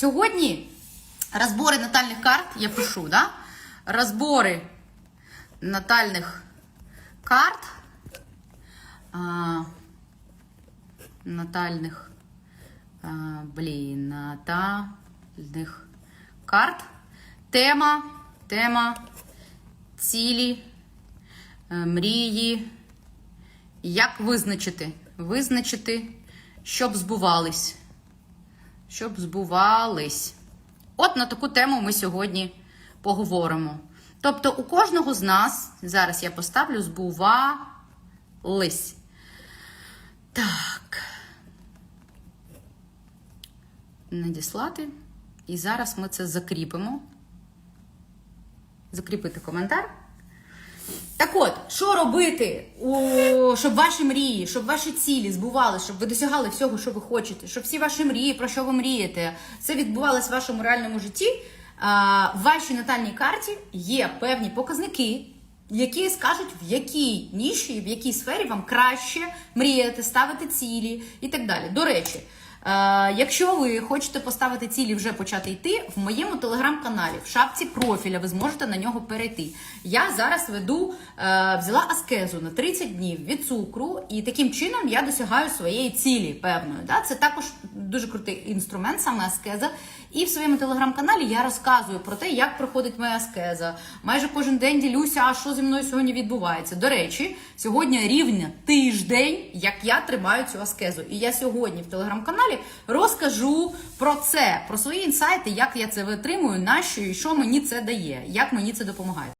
Сьогодні розбори натальних карт я пишу, да? Розбори натальних карт. А, натальних, а, блін, натальних карт. Тема, тема, цілі, е, мрії. Як визначити? Визначити, щоб збувались. Щоб збувались. От на таку тему ми сьогодні поговоримо. Тобто, у кожного з нас, зараз я поставлю збувались. Так. Надіслати. І зараз ми це закріпимо. Закріпити коментар. Так от, що робити, у, щоб ваші мрії, щоб ваші цілі збувалися, щоб ви досягали всього, що ви хочете, щоб всі ваші мрії, про що ви мрієте, це відбувалося в вашому реальному житті. В вашій натальній карті є певні показники, які скажуть, в якій ніші, в якій сфері вам краще мріяти, ставити цілі і так далі. До речі. Е, якщо ви хочете поставити цілі вже почати йти, в моєму телеграм-каналі, в шапці профіля, ви зможете на нього перейти. Я зараз веду, е, взяла аскезу на 30 днів від цукру, і таким чином я досягаю своєї цілі певної. Це також дуже крутий інструмент, саме аскеза. І в своєму телеграм-каналі я розказую про те, як проходить моя аскеза. Майже кожен день ділюся, а що зі мною сьогодні відбувається. До речі, сьогодні рівня тиждень, як я тримаю цю аскезу. І я сьогодні в телеграм-каналі розкажу про це, про свої інсайти, як я це витримую, нащо і що мені це дає, як мені це допомагає.